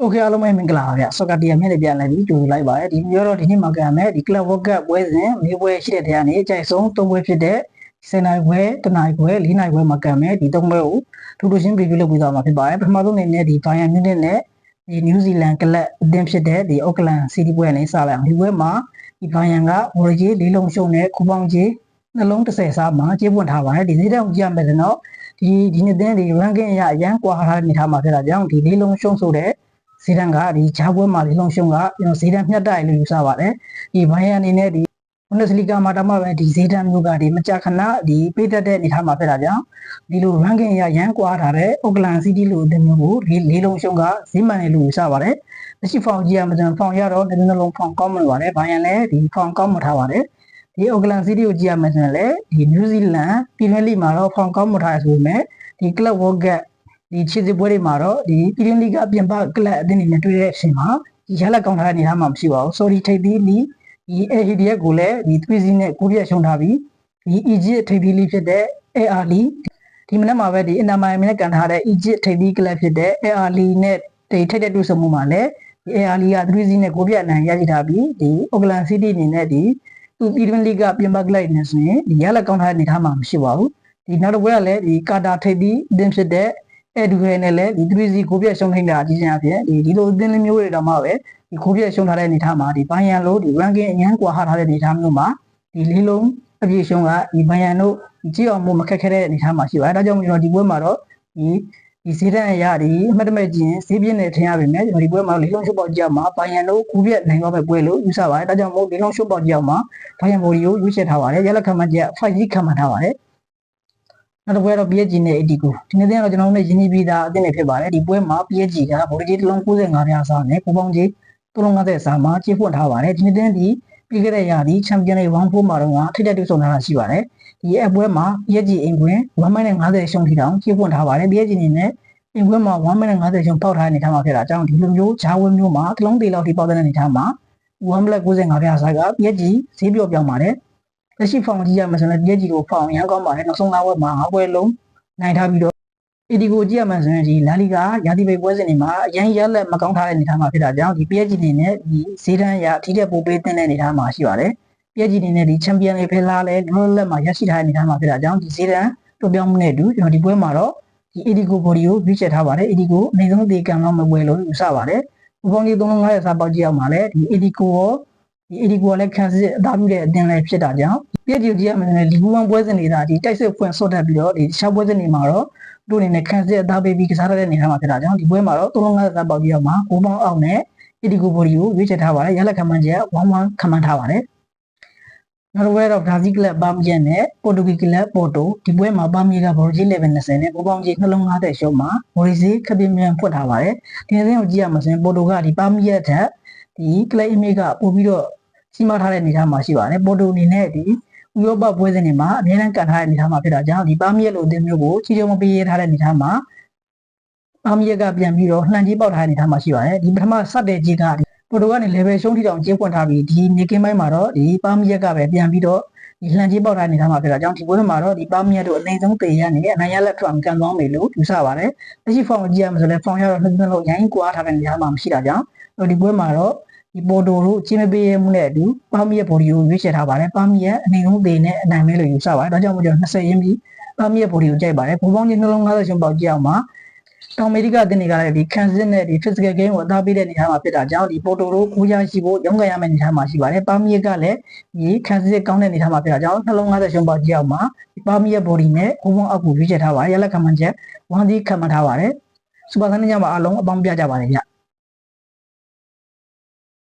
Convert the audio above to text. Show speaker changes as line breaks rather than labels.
โอเคအားလုံးပဲမင်္ဂလာပါဗျဆော့ကာတီယာမြင့်နေပြန်လာပြီကြိုဆိုလိုက်ပါတယ်ဒီမျိုးတော့ဒီနေ့မှာကံမယ်ဒီ Club World Cup ပွဲစဉ်မျိုးပွဲရှိတဲ့တရားနေအကြိုက်ဆုံး၃ပွဲဖြစ်တဲ့10နိုင်ပွဲတနိုင်ပွဲ၄နိုင်ပွဲမှာကံမယ်ဒီ၃ပွဲကိုထူးထူးချင်း preview လုပ်ပြီးသွားမှာဖြစ်ပါတယ်ပထမဆုံးအနေနဲ့ဒီ Bayern Munich နဲ့ဒီ New Zealand Club အသင်းဖြစ်တဲ့ဒီ Auckland City ပွဲနဲ့စလိုက်အောင်ဒီပွဲမှာဒီ Bayern က Origi လေးလုံးရှုံးနဲ့ကူပေါင်းကြီးနှလုံး30စားမှာကျေးပွင့်ထားပါတယ်ဒီနေ့တော့ကြည့်ရမယ်ဆိုတော့ဒီဒီနေ့တင်းဒီ ranking အရအရန်ကွာထားတဲ့အနေထားမှာဖြစ်တာကြောင့်ဒီလေးလုံးရှုံးဆိုတဲ့ ဇီဒန်ကဒီဂျာပွဲမှာလေးလုံးရှုံးကကျွန်တော်ဇီဒန်မြတ်တိုက်လို့ယူဆပါတယ်ဒီဘိုင်ယန်အနေနဲ့ဒီဘွန်ဒက်စလီဂါမှာတမပဲဒီဇီဒန်မျိုးကဒီမကြာခဏဒီပေးတတ်တဲ့အနေထားမှာဖြစ်တာကြောင့်ဒီလို ranking အရရန်ကွာထားတဲ့ Auckland City လို့အသင်းမျိုးကိုဒီလေးလုံးရှုံးကဇီမန်နဲ့လို့ယူဆပါတယ်လက်ရှိဖောင်ကြီးရမှာဆိုဖောင်ရတော့ဒီနှလုံးဖောင်ကောင်းမှပါတယ်ဘိုင်ယန်လည်းဒီဖောင်ကောင်းမှထားပါတယ်ဒီ Auckland City ကိုကြည့်ရမယ်ဆိုရင်လည်းဒီ New Zealand Premier League မှာတော့ဖောင်ကောင်းမှထားရဆိုပေမဲ့ဒီ Club World Cup ဒီခြေစစ်ပွဲတွေမှာတော့ဒီပြည်ရင်းလိဂအပြင်ပကလပ်အသင်းတွေနဲ့တွေ့တဲ့အချိန်မှာဒီရလက်ကောင်းထားတဲ့အနေအထားမှာမရှိပါဘူး။ sorry ထိပ်သီးလီဒီ AHDF ကိုလည်းဒီ3စီးနဲ့ကိုပြည့်ရှုံးထားပြီးဒီ Egypt ထိပ်သီးလီဖြစ်တဲ့ AR လီဒီမနေ့မှာပဲဒီ Inter Miami နဲ့ကန်ထားတဲ့ Egypt ထိပ်သီးကလပ်ဖြစ်တဲ့ AR လီနဲ့ဒီထိပ်တဲ့တူဆုံမှုမှာလည်းဒီ AR လီက3စီးနဲ့ကိုပြည့်အနိုင်ရရှိထားပြီးဒီ Auckland City အနေနဲ့ဒီသူပြည်ရင်းလိဂအပြင်ပကလပ်နဲ့ဆိုရင်ဒီရလက်ကောင်းထားတဲ့အနေအထားမှာမရှိပါဘူး။ဒီနောက်တစ်ပွဲကလည်းဒီကာတာထိပ်သီးအသင်းဖြစ်တဲ့ အဲ့ဒူဟဲနဲ့လည်းဒီ 3C ကိုပြည့်ရှုံးထိန်တာအကြီးချင်းအဖြစ်ဒီဒီလိုအသင်းလေးမျိုးတွေတော့မှပဲဒီကိုပြည့်ရှုံးထားတဲ့အနေအထားမှာဒီဘိုင်ယန်လို့ဒီ ranking အញ្ញမ်းကွာထားတဲ့အနေအထားမျိုးမှာဒီလေးလုံးအပြည့်ရှုံးကဒီဘိုင်ယန်တို့ဒီကြည့်အောင်မို့မခက်ခဲတဲ့အနေအထားမှာရှိပါတယ်။ဒါကြောင့်ကျွန်တော်ဒီပွဲမှာတော့ဒီဒီဈေးတန်းအရာဒီအမှတ်တမဲ့ကျင်ဈေးပြင်းနေထင်ရပါမယ်ကျွန်တော်ဒီပွဲမှာလေးလုံးရှုပ်ပေါက်ကြမှာဘိုင်ယန်တို့ကိုပြည့်နိုင်တော့ပဲပွဲလို့ယူဆပါတယ်။ဒါကြောင့်မို့လေးလုံးရှုပ်ပေါက်ကြမှာဘိုင်ယန်ဘော်ဒီကိုရွေးချယ်ထားပါတယ်။ရလက်ခံမှတ်ချက်5ကြီးခံမှတ်ထားပါတယ်။ နောက်တစ်ပွဲတော့ PSG နဲ့ AD ကိုဒီနေ့ကတော့ကျွန်တော်တို့နဲ့ရင်းနှီးပြီးသားအသင်းတွေဖြစ်ပါတယ်ဒီပွဲမှာ PSG ကဗိုလ်ကြီးတလုံး95ပြားစားနဲ့ကိုပေါင်းကြီး350စားမှာကျေးဖွင့်ထားပါတယ်ဒီနေ့တင်းဒီပြီးခဲ့တဲ့ရာသီချန်ပီယံလိဂ်1-4မှာတော့ထိတဲ့တူဆုံထားတာရှိပါတယ်ဒီအပွဲမှာ PSG အင်ကွင်း1မိနစ်50ရှုံးထိတောင်ကျေးဖွင့်ထားပါတယ် PSG အနေနဲ့အင်ကွင်းမှာ1မိနစ်50ရှုံးပေါက်ထားတဲ့အနေထားမှာဖြစ်တာအကြောင်းဒီလိုမျိုးဂျာဝဲမျိုးမှာတလုံးသေးလောက်ထိပေါက်တဲ့အနေထားမှာ1 black 95ပြားစားက PSG ဈေးပြော့ပြောင်းပါတယ် လက်ရှိဖောင်ကြည့်ရမယ်ဆိုရင်ပြည့်ကြီးကိုဖောင်ရမ်းကောင်းပါတယ်နောက်ဆုံး၅ဘွဲမှာ၅ဘွဲလုံးနိုင်ထားပြီးတော့အီဒီကိုကြည့်ရမယ်ဆိုရင်ဒီလာလီဂါရာသီပိတ်ပွဲစဉ်တွေမှာအရင်ရလက်မကောင်းထားတဲ့အနေအထားမှာဖြစ်တာကြောင့်ဒီ PSG အနေနဲ့ဒီဈေးတန်းရအထီးတဲ့ပိုပေးတဲ့အနေအထားမှာရှိပါတယ် PSG အနေနဲ့ဒီချန်ပီယံတွေဖဲလာလဲလောလောလတ်မှာရရှိထားတဲ့အနေအထားမှာဖြစ်တာကြောင့်ဒီဈေးတန်းပြောပြောင်းမှုနဲ့အတူကျွန်တော်ဒီပွဲမှာတော့ဒီအီဒီကိုဘော်ဒီကိုရွေးချယ်ထားပါတယ်အီဒီကိုအနည်းဆုံးဒီကံလောက်မပွဲလို့ယူဆပါတယ်ဘုံပေါင်းကြီး3500စာပေါက်ကြည့်အောင်ပါလဲဒီအီဒီကိုရော ဒီအီဒီကိုလည်းခံစစ်အသားပြုတဲ့အတင်းလည်းဖြစ်တာကြောင့်ပြည့်ကြည့်ကြည့်ရမယ်လီဂူဝမ်ပွဲစဉ်နေတာဒီတိုက်စစ်ဖွင့်ဆော့တက်ပြီးတော့ဒီတခြားပွဲစဉ်တွေမှာတော့တို့အနေနဲ့ခံစစ်အသားပေးပြီးကစားရတဲ့နေရာမှာဖြစ်တာကြောင့်ဒီပွဲမှာတော့350စာပေါက်ကြည့်အောင်ပါကိုပေါင်းအောင်နဲ့အီဒီကိုဘော်ဒီကိုရွေးချယ်ထားပါတယ်ရလက်ခံမှန်းချက်11ခံမှန်းထားပါတယ်နောက်တစ်ပွဲတော့ဘရာဇီးကလပ်ပါမီယန်နဲ့ပေါ်တူဂီကလပ်ပေါ်တိုဒီပွဲမှာပါမီယန်ကဘော်ဂျီ level 20နဲ့ကိုပေါင်းကြီးနှလုံး50ရှုံးမှာဘော်ရီစီခပ်ပြင်းမြန်ဖွက်ထားပါတယ်ဒီနေ့ကိုကြည့်ရမှာဆိုရင်ပေါ်တိုကဒီပါမီယန်ထက်ဒီကလပ်အမီကပို့ပြီးတော့ စီမထားတဲ့အနေအထားမှာရှိပါတယ်ပေါ်တိုအနေနဲ့ဒီဥရောပပွဲစဉ်တွေမှာအများအားကန်ထားတဲ့အနေအထားမှာဖြစ်တာကြောင့်ဒီပါမီယက်လိုအသင်းမျိုးကိုချီတုံမပေးရထားတဲ့အနေအထားမှာပါမီယက်ကပြန်ပြီးတော့လှန်ကြီးပေါက်ထားတဲ့အနေအထားမှာရှိပါတယ်ဒီပထမစတဲ့ကြီးကပေါ်တိုကနေ level ရှုံးထိတောင်ကျင်းပွင့်ထားပြီးဒီမြေကင်းပိုင်းမှာတော့ဒီပါမီယက်ကပဲပြန်ပြီးတော့ဒီလှန်ကြီးပေါက်ထားတဲ့အနေအထားမှာဖြစ်တာကြောင့်ဒီပွဲမှာတော့ဒီပါမီယက်တို့အနိုင်ဆုံးတေရနေအနိုင်ရလက်ထရမ်ကန်သွားမယ်လို့ယူဆပါတယ်လက်ရှိဖောင်ကြည့်ရမှာဆိုလဲဖောင်ရတော့နှစ်နှစ်လုံးရိုင်းကွာထားတဲ့အနေအထားမှာမရှိတာကြောင့်ဒီပွဲမှာတော့ ဒီပေါ်တိုတို့အချင်းမပေးရမှုနဲ့အတူပါမီရဲ့ဘော်ဒီကိုရွေးချယ်ထားပါတယ်ပါမီရဲ့အနေဆုံးသေးနဲ့အနိုင်မဲလို့ယူဆပါတယ်ဒါကြောင့်မို့ကျွန်တော်20ရင်းပြီးပါမီရဲ့ဘော်ဒီကိုကြိုက်ပါတယ်ဘုံပေါင်းကြီးနှလုံး50ရှင်ပေါက်ကြည့်အောင်ပါတောင်အမေရိကတင်တွေကလည်းဒီခံစစ်နဲ့ဒီ physical game ကိုအသားပေးတဲ့နေရာမှာဖြစ်တာကြောင့်ဒီပေါ်တိုတို့ကိုရရှိဖို့ရုံးကန်ရမယ့်နေရာမှာရှိပါတယ်ပါမီကလည်းဒီခံစစ်ကောင်းတဲ့နေရာမှာဖြစ်တာကြောင့်နှလုံး50ရှင်ပေါက်ကြည့်အောင်ပါဒီပါမီရဲ့ body နဲ့ဘုံပေါင်းအောက်ကိုရွေးချယ်ထားပါတယ်ရလက်ခံမှန်းချက်1 D ခံမှန်းထားပါတယ်စူပါသန်ညမှာအလုံးအပေါင်းပြကြပါတယ်ဗျ